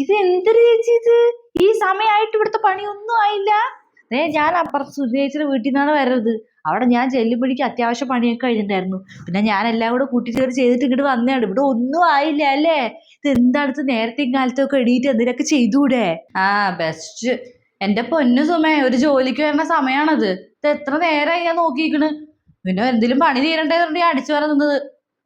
ഇത് എന്തൊരു ചേച്ചി ഇത്? ഈ സമയമായിട്ട് ഇവിടുത്തെ പണിയൊന്നും ആയില്ല. ഏ ഞാൻ അപ്പുറത്ത് സുരേച്ചിയുടെ വീട്ടിൽ നിന്നാണ് വരരുത്. അവിടെ ഞാൻ ചെല്ലുമ്പോഴേക്ക് അത്യാവശ്യം പണിയൊക്കെ കഴിഞ്ഞിട്ടുണ്ടായിരുന്നു. പിന്നെ ഞാൻ എല്ലാം കൂടെ കൂട്ടിച്ചേർത്ത് ചെയ്തിട്ട് ഇങ്ങോട്ട് വന്നതാണ്. ഇവിടെ ഒന്നും ആയില്ല അല്ലേ? ഇത് എന്താടുത്ത് നേരത്തെ കാലത്തൊക്കെ എണീറ്റ് എന്തിനൊക്കെ ചെയ്തൂടെ? ആ ബെസ്റ്റ് എന്റെ പൊന്നു സുമേ ഒരു ജോലിക്ക് വരുന്ന സമയമാണത് ഇത് എത്ര നേരമായി ഞാൻ നോക്കിയിരിക്കണ്. പിന്നെ എന്തെങ്കിലും പണി തീരണ്ടേ അടിച്ചു വരാൻ നിന്നത്.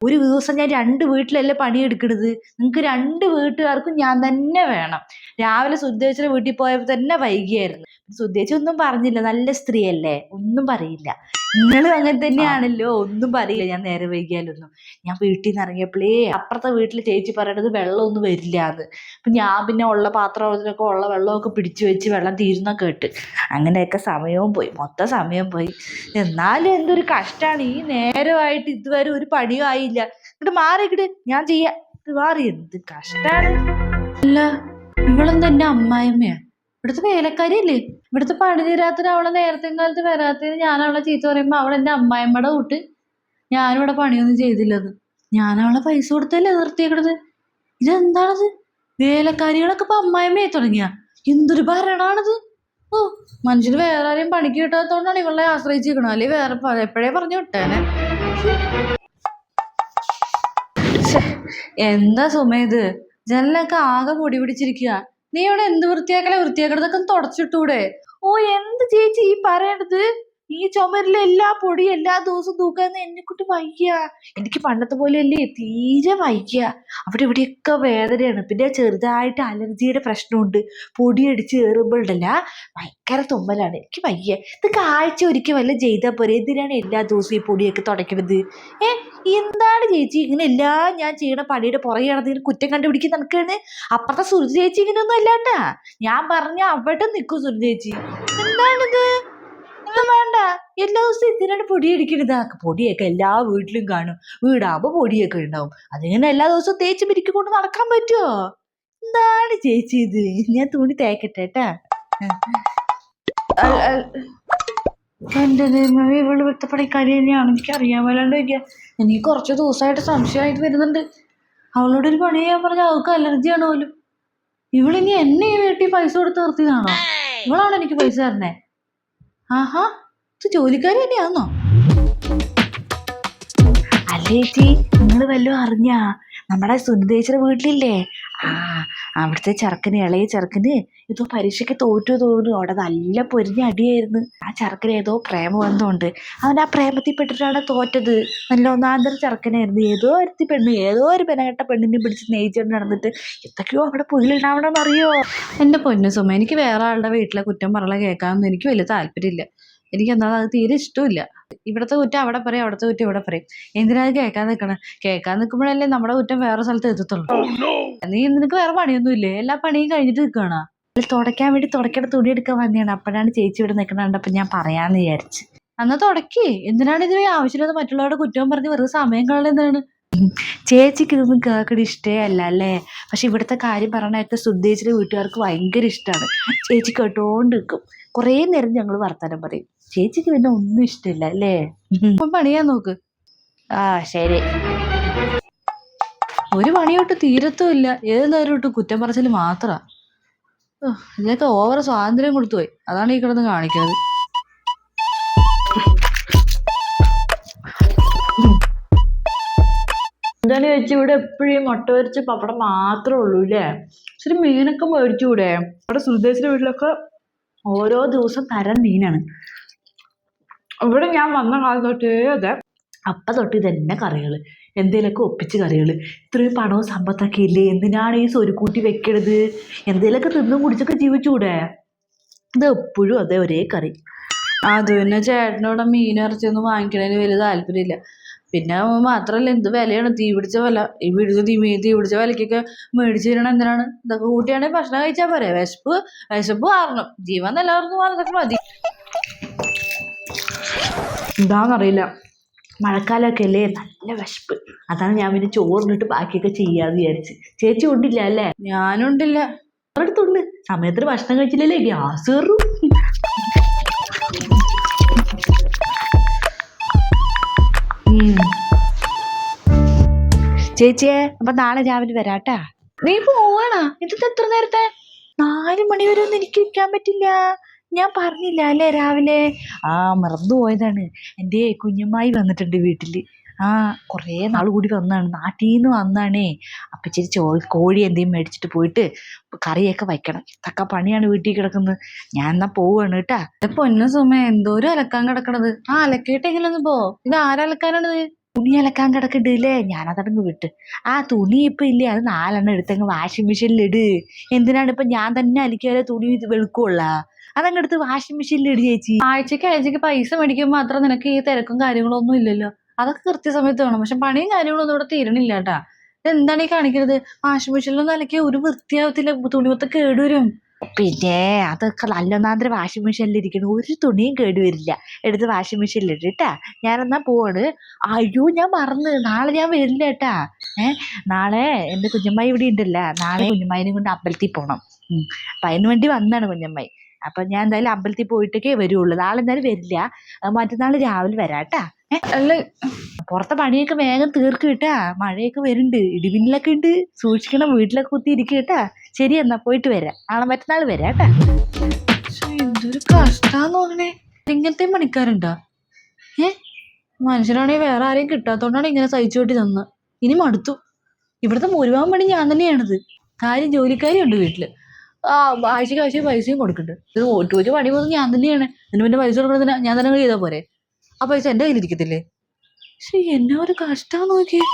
ഒരു ദിവസം ഞാൻ രണ്ട് വീട്ടിലല്ലേ പണിയെടുക്കണത്? നിങ്ങൾക്ക് രണ്ട് വീട്ടുകാർക്കും ഞാൻ തന്നെ വേണം. രാവിലെ സുദ്ദേച്ചിയുടെ വീട്ടിൽ പോയപ്പോൾ തന്നെ വൈകിയായിരുന്നു. സുദ്ദേശി ഒന്നും പറഞ്ഞില്ല. നല്ല സ്ത്രീയല്ലേ? ഒന്നും പറയില്ല. നിങ്ങളും അങ്ങനെ തന്നെയാണല്ലോ. ഒന്നും പറയില്ല. ഞാൻ നേരെ വൈകിയാലൊന്നും. ഞാൻ വീട്ടിൽ നിന്ന് ഇറങ്ങിയപ്പോഴേ അപ്പുറത്തെ വീട്ടിൽ ചേച്ചി പറയണത് വെള്ളമൊന്നും വരില്ല എന്ന് അപ്പം ഞാൻ പിന്നെ ഉള്ള പാത്രത്തിലൊക്കെ ഉള്ള വെള്ളമൊക്കെ പിടിച്ചു വെച്ച് വെള്ളം തീരുന്ന കേട്ട്. അങ്ങനെയൊക്കെ സമയവും പോയി. മൊത്തം സമയം പോയി. എന്നാലും എന്തൊരു കഷ്ടമാണ് ഈ നേരമായിട്ട് ഇതുവരെ ഒരു പണിയും ആയില്ല. ഇങ്ങോട്ട് മാറിക്കിട്ട് ഞാൻ ചെയ്യാം. മാറി എന്ത് കഷ്ടാണ്. അല്ല ഇവളും തന്നെ അമ്മായിമ്മയാ ഇവിടുത്തെ വേലക്കാരിയല്ലേ? ഇവിടുത്തെ പണി തീരാത്തിന് അവളെ നേരത്തെ കാലത്ത് വരാത്തതിന് ഞാൻ അവളെ ചീത്ത പറയുമ്പോ അവൾ എന്റെ അമ്മായിമ്മയുടെ കൂട്ട്. ഞാനിവിടെ പണിയൊന്നും ചെയ്തില്ലത്. ഞാൻ അവളെ പൈസ കൊടുത്തല്ലേ നിർത്തിയേക്കണത്? ഇതെന്താണത്? വേലക്കാരികളൊക്കെ ഇപ്പൊ അമ്മായിമ്മയെ തുടങ്ങിയ. എന്തൊരു ഭരണാണിത്? ഓ മനുഷ്യന് വേറെ ആരെയും പണിക്ക് കിട്ടാത്തതുകൊണ്ടാണ് ഇവളെ ആശ്രയിച്ചിരിക്കണം അല്ലെ വേറെ എപ്പോഴേ പറഞ്ഞു വിട്ടേനെ? എന്താ സുമ ഇത് ജനലൊക്കെ ആകെ പൊടി പിടിച്ചിരിക്കുക നീ ഇവിടെ എന്ത് വൃത്തിയാക്കല? വൃത്തിയാക്കണതൊക്കെ തുടച്ചിട്ടൂടെ. ഓ എന്ത് ചേച്ചി ഈ പറയണത്? ഈ ചുമരിലെ എല്ലാ പൊടി എല്ലാ ദിവസവും തൂക്കാന്ന് എന്നെ കൊണ്ട് വയ്യ. എനിക്ക് പണ്ടത്തെ പോലെ അല്ലേ തീരെ വയ്യ. അവിടെ ഇവിടെയൊക്കെ വേദനയാണ്. പിന്നെ ചെറുതായിട്ട് അലർജിയുടെ പ്രശ്നമുണ്ട്. പൊടി അടിച്ച് കയറുമ്പോഴല്ല ഭയങ്കര തുമ്മലാണ്. എനിക്ക് വയ്യ. ഇതൊക്കെ ആഴ്ച ഒരിക്കൽ വല്ല ചെയ്താൽ പോരെ. എന്തിനാണ് എല്ലാ ദിവസവും ഈ പൊടിയൊക്കെ തുടയ്ക്കുന്നത് ഏ എന്താണ് ചേച്ചി? ഇങ്ങനെ എല്ലാ ഞാൻ ചെയ്യണ പണിയുടെ പുറകെ നടന്നിങ്ങനെ കുറ്റം കണ്ടുപിടിക്കാൻ നടക്കുകയാണ് അപ്പുറത്തെ സുരുചി ചേച്ചി ഇങ്ങനെയൊന്നും അല്ലാട്ടാ. ഞാൻ പറഞ്ഞ അവിടെ നിൽക്കും സുരുചി ചേച്ചി. എന്താണിത്? ഒന്നും വേണ്ട. എല്ലാ ദിവസവും എന്തിനാണ് പൊടിയടിക്കരുത് പൊടിയൊക്കെ എല്ലാ വീട്ടിലും കാണും. വീടാകുമ്പോൾ പൊടിയൊക്കെ ഉണ്ടാവും. അതിങ്ങനെ എല്ലാ ദിവസവും തേച്ച് പിരിക്കൊണ്ട് കൊണ്ട് നടക്കാൻ പറ്റുമോ എന്താണ് ചേച്ചി ഇത്? ഞാൻ തുണി തേക്കട്ടെ കേട്ടാ ദൈവമേ ഇവൾ വിട്ടപ്പണിക്കാരി തന്നെയാണ്. എനിക്ക് അറിയാൻ വല്ലാണ്ട് വയ്ക്കുക എനിക്ക് കുറച്ച് ദിവസമായിട്ട് സംശയമായിട്ട് വരുന്നുണ്ട്. അവളോട് ഒരു പണി ചെയ്യാൻ പറഞ്ഞാൽ അവൾക്ക് അലർജി ആണോ പോലും. ഇവളിനി എന്നെ ഈ വീട്ടിൽ പൈസ കൊടുത്ത് നിർത്തിയതാണോ? ഇവളാണ് എനിക്ക് പൈസ തരണേ? ആഹാ ഇത് ജോലിക്കാരി തന്നെയാണോ അല്ലേ ചേച്ചി നിങ്ങൾ വല്ലതും അറിഞ്ഞാ? നമ്മുടെ സുനിതേശ്വര വീട്ടിലില്ലേ? ആ അവിടുത്തെ ചെറുക്കന് ഇളയ ചെറുക്കന് ഇതോ പരീക്ഷയ്ക്ക് തോറ്റു തോന്നുന്നു. അവിടെ നല്ല പൊരിഞ്ഞ അടിയായിരുന്നു. ആ ചെറുക്കന് ഏതോ പ്രേമബന്ധമുണ്ട് അവൻ ആ പ്രേമത്തിൽ പെട്ടിട്ടാണ് തോറ്റത്. നല്ല ഒന്നാന്തര ചെറുക്കനായിരുന്നു. ഏതോ ഒരുത്തി പെണ്ണ് ഏതോ ഒരു പെനകെട്ട പെണ്ണിനെ പിടിച്ച് നെയ്ച്ചുകൊണ്ട് നടന്നിട്ട് എന്തൊക്കെയോ അവിടെ പുതിലുണ്ടാവണമെന്നറിയോ എന്റെ പൊന്നു സുമ എനിക്ക് വേറെ ആളുടെ വീട്ടിലെ കുറ്റം പറള കേൾക്കാമെന്ന് എനിക്ക് വലിയ താല്പര്യമില്ല. എനിക്ക് എന്നാൽ അത് തീരെ ഇഷ്ടമില്ല. ഇവിടത്തെ കുറ്റം അവിടെ പറയും അവിടുത്തെ കുറ്റം ഇവിടെ പറയും. എന്തിനാ അത് കേൾക്കാൻ നിൽക്കണം? കേൾക്കാൻ നിൽക്കുമ്പോഴല്ലേ നമ്മുടെ കുറ്റം വേറെ സ്ഥലത്ത് എത്തത്തുള്ളൂ. നീ നിനക്ക് വേറെ പണിയൊന്നും ഇല്ലേ എല്ലാ പണിയും കഴിഞ്ഞിട്ട് നിൽക്കണ തുടയ്ക്കാൻ വേണ്ടി തുടക്കേണ്ട തുണി എടുക്കാൻ വന്നതാണ്. അപ്പോഴാണ് ചേച്ചി ഇവിടെ നിൽക്കണുണ്ട് കണ്ടപ്പോൾ ഞാൻ പറയാന്ന് വിചാരിച്ച്. അന്ന് തുടക്കി. എന്തിനാണ് ഇത് ആവശ്യമില്ലാതെ മറ്റുള്ളവരുടെ കുറ്റവും പറഞ്ഞ് വെറുതെ സമയം കളയുന്നതാണ് ചേച്ചിക്ക് ഇതൊന്നും കേൾക്കണ ഇഷ്ടേ അല്ല അല്ലേ? പക്ഷെ ഇവിടുത്തെ കാര്യം പറഞ്ഞായിട്ട് സുദ്ദേശിയുടെ വീട്ടുകാർക്ക് ഭയങ്കര ഇഷ്ടമാണ്. ചേച്ചി കേട്ടോണ്ട് നിൽക്കും. കുറേ നേരം ഞങ്ങൾ വർത്തമാനം പറയും. ചേച്ചിക്ക് പിന്നെ ഒന്നും ഇഷ്ടമില്ല അല്ലേ? പണിയാൻ നോക്ക്. ആ ശരി. ഒരു പണിയോട്ട് തീരത്തുമില്ല ഏത് നേരം ഇട്ട് കുറ്റം പറച്ചിൽ മാത്രാ. ഓ, ഇതിനൊക്കെ ഓവർ സ്വാതന്ത്ര്യം കൊടുത്തുപോയി അതാണ് ഈ കിടന്ന് കാണിക്കുന്നത്. എന്താണ് ചേച്ചി ഇവിടെ എപ്പോഴും മുട്ട വരച്ച് പപ്പടം മാത്രമേ ഉള്ളൂ ഇല്ലേ? ഇച്ചിരി മീനൊക്കെ മേടിച്ചുകൂടെ അവിടെ സുദേശിന്റെ വീട്ടിലൊക്കെ ഓരോ ദിവസം തരം മീനാണ്. ഇവിടെ ഞാൻ വന്ന കാലം തൊട്ടേ അതെ. അപ്പ തൊട്ട് ഇതന്നെ കറികൾ എന്തേലൊക്കെ ഒപ്പിച്ച് കറികൾ ഇത്രയും പണവും സമ്പത്തൊക്കെ ഇല്ലേ? എന്തിനാണ് ഈ സ്വരുക്കൂട്ടി വെക്കണത്? എന്തേലൊക്കെ തിന്നും കുടിച്ചൊക്കെ ജീവിച്ചൂടെ? ഇത് എപ്പോഴും അതെ ഒരേ കറി. അത് പിന്നെ ചേട്ടനോട് മീൻ ഇറച്ചിയൊന്നും വാങ്ങിക്കണതിന് വലിയ താല്പര്യമില്ല. പിന്നെ മാത്രമല്ല എന്ത് വിലയാണ്? തീ പിടിച്ച വില. ഈ പിടിച്ച തീ മീൻ തീ പിടിച്ച വിലക്കൊക്കെ മേടിച്ച് തരണം എന്തിനാണ്? ഇതൊക്കെ കൂട്ടിയാണെങ്കിൽ ഭക്ഷണം കഴിച്ചാൽ പോരെ. വിശപ്പ് വിശപ്പ് മാറണം ജീവൻ എല്ലാവർക്കും മാറുന്നൊക്കെ മതി. എന്താണെന്നറിയില്ല മഴക്കാലമൊക്കെ അല്ലേ നല്ല വിശപ്പ്. അതാണ് ഞാൻ പിന്നെ ചോറിനിട്ട് ബാക്കിയൊക്കെ ചെയ്യാന്ന് വിചാരിച്ച്. ചേച്ചി ഉണ്ടില്ല അല്ലേ? ഞാനുണ്ടില്ല. അടുത്തുണ്ട് സമയത്തിന് ഭക്ഷണം കഴിച്ചില്ലല്ലേ? ഗ്യാസ് കയറും. ചേച്ചിയെ അപ്പൊ നാളെ രാവിലെ വരാട്ടാ? നീ പോവാണാ? ഇത് എത്ര നേരത്തെ? നാല് മണി വരെ ഒന്നും എനിക്ക് ഇരിക്കാൻ പറ്റില്ല. ഞാൻ പറഞ്ഞില്ല അല്ലേ രാവിലെ? ആ മറന്നു പോയതാണ്. എന്റെ കുഞ്ഞുമായി വന്നിട്ടുണ്ട് വീട്ടിൽ ആ കുറേ നാൾ കൂടി വന്നാണ്. നാട്ടിൽ നിന്ന് വന്നാണേ. അപ്പം ഇച്ചിരി ചോ കോഴി എന്തെങ്കിലും മേടിച്ചിട്ട് പോയിട്ട് കറിയൊക്കെ വയ്ക്കണം. തക്ക പണിയാണ് വീട്ടിൽ കിടക്കുന്നത്. ഞാൻ എന്നാ പോവാണ് കേട്ടാ. പൊന്നു സുമ എന്തോരം അലക്കാൻ കിടക്കണത്? ആ അലക്കിയിട്ടെങ്കിലും പോ ഇത് ആരലക്കാനാണ് തുണി അലക്കാൻ കിടക്കണ്ടില്ലേ ഞാനതടങ്ങ് വിട്ട്. ആ തുണി ഇപ്പം ഇല്ലേ? അത് നാലെണ്ണം എടുത്തങ്ങ് വാഷിംഗ് മെഷീനിൽ ഇട് എന്തിനാണ് ഇപ്പം ഞാൻ തന്നെ അലിക്കാതെ തുണി വെളുക്കുള്ള അതങ്ങ് എടുത്ത് വാഷിംഗ് മെഷീനിൽ ഇടി ചേച്ചി. ആഴ്ചക്ക് ആഴ്ചക്ക് പൈസ മേടിക്കുമ്പോൾ മാത്രം നിനക്ക് ഈ തിരക്കും കാര്യങ്ങളും ഒന്നും ഇല്ലല്ലോ. അതൊക്കെ കൃത്യസമയത്ത് വേണം. പക്ഷെ പണിയും കാര്യങ്ങളും ഒന്നും ഇവിടെ തീരണില്ല കേട്ടാ. എന്താണ് ഈ കാണിക്കുന്നത് വാഷിംഗ് മെഷീനിലൊന്നും അലക്കിയ ഒരു വൃത്തിയാവത്തില്ല. തുണി മൊത്തം കേടുവരും. പിന്നെ അതൊക്കെ നല്ലൊന്നാന്തര വാഷിംഗ് മെഷീനിൽ ഇരിക്കണം ഒരു തുണിയും കേടുവരില്ല. എടുത്ത് വാഷിംഗ് മെഷീനിൽ ഇട്ടിട്ടാ ഞാനെന്നാ പോവാണ്? അയ്യോ ഞാൻ മറന്ന്. നാളെ ഞാൻ വരില്ല കേട്ടാ. ഏഹ് നാളെ എന്റെ കുഞ്ഞമ്മായി ഇവിടെ ഉണ്ടല്ല. നാളെ കുഞ്ഞമ്മായിനെ കൊണ്ട് അമ്പലത്തിൽ പോണം. അപ്പം അതിന് വേണ്ടി വന്നാണ് കുഞ്ഞമ്മായി. അപ്പം ഞാൻ എന്തായാലും അമ്പലത്തിൽ പോയിട്ടൊക്കെ വരുള്ളൂ. നാളെ എന്തായാലും വരില്ല. മറ്റന്നാൾ രാവിലെ വരാം കേട്ടാ അല്ല. പുറത്തെ പണിയൊക്കെ വേഗം തീർക്കും കേട്ടാ മഴയൊക്കെ വരുന്നുണ്ട്. ഇടിമിന്നലൊക്കെ ഉണ്ട്. സൂക്ഷിക്കണം. വീട്ടിലൊക്കെ കുത്തി ഇരിക്കും കേട്ടാ. ശരി എന്നാ പോയിട്ട് വരാം. നാളെ മറ്റന്നാൾ വരാം കേട്ടാ എന്തൊരു കഷ്ടാന്ന് തോന്നണേ. ഇങ്ങനത്തെ പണിക്കാരുണ്ടോ? ഏ? മനുഷ്യനാണെങ്കിൽ വേറെ ആരെയും കിട്ടാത്തോണ്ടാണ് ഇങ്ങനെ സഹിച്ചു കൂട്ടി തന്നത് ഇനി മടുത്തു. ഇവിടുത്തെ മുരുവാൻ പണി ഞാൻ തന്നെയാണിത്. കാര്യം ജോലിക്കാരി ഉണ്ട് വീട്ടിൽ. ആ ആഴ്ച ആഴ്ച പൈസയും കൊടുക്കുന്നുണ്ട് ഇത് ഒരു പണി പോകുന്നത് ഞാൻ തന്നെയാണ്. എന്നെ പിന്നെ പൈസ കൊടുക്കുന്നത് ഞാൻ തന്നെ ചെയ്താൽ പോരെ. ആ പൈസ എന്റെ കയ്യിലിരിക്കത്തില്ലേ? പക്ഷെ എന്നെ ഒരു കഷ്ടം നോക്കിയേ.